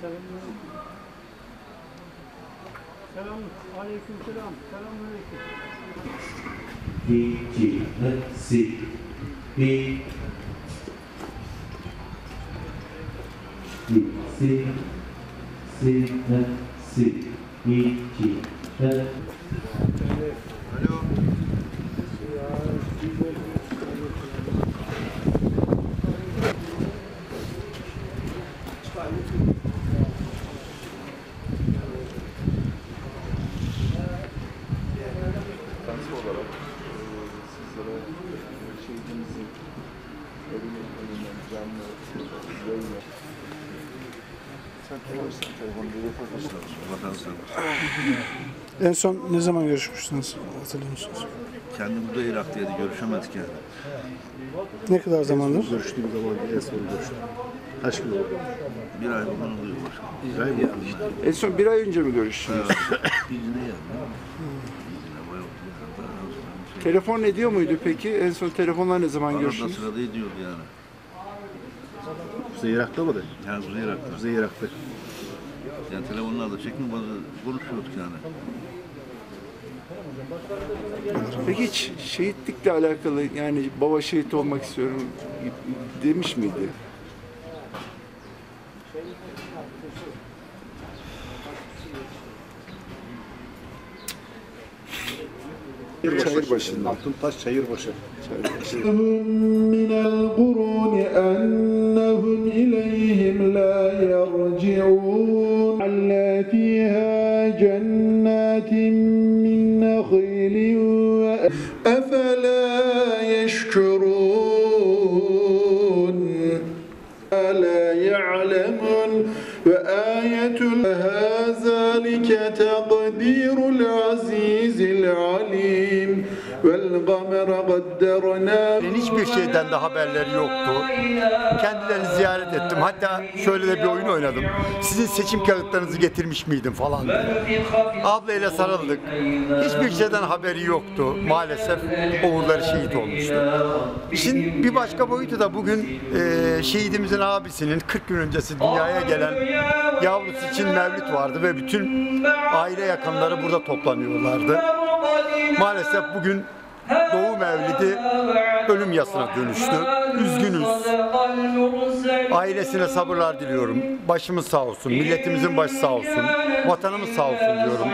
Selam, aleyküm selam, selamun aleyküm. İki, si, bir, si, si, si, iki, si. En son ne zaman görüşmüştünüz? Hatırlıyor musunuz? Kendi burada Irak'taydı, görüşemedik yani. Ne kadar zamandır? Görüştüğüm zaman en son görüştüm. Kaç gün oldu? Bir ay falan oluyor başkanım. Bir ay mı? En son bir ay önce mi görüştünüz? İzine geldi. Telefon ediyor muydu peki? En son telefonla ne zaman Arada görüştünüz? sırada ediyordu yani. Kuzey Irak'ta mı da? Yani Kuzey Irak'ta. Kuzey Irak'ta. Yani telefonlarda çekim bazı konuşuyorduk yani. Peki hiç şehitlikle alakalı yani baba şehit olmak istiyorum demiş miydi? Çayır başında. Altuntaş Çayırbaşı. من يرجعون على فيها جنات من نخيل أفلا يشكرون؟ ألا يعلمون؟ وآية هذا ذلك تقدير العزيز العليم Ben hiçbir şeyden de haberleri yoktu. Kendilerini ziyaret ettim. Hatta şöyle de bir oyun oynadım. Sizin seçim kağıtlarınızı getirmiş miydim falan diye. Ablayla sarıldık. Hiçbir şeyden haberi yoktu. Maalesef oğulları şehit olmuştu. Şimdi bir başka boyutu da bugün e, şehidimizin abisinin 40 gün öncesi dünyaya gelen yavrusu için mevlüt vardı ve bütün aile yakınları burada toplanıyorlardı. Maalesef bugün Doğu Mevlidi ölüm yasına dönüştü. Üzgünüz. Ailesine sabırlar diliyorum. Başımız sağ olsun, milletimizin başı sağ olsun, vatanımız sağ olsun diyorum.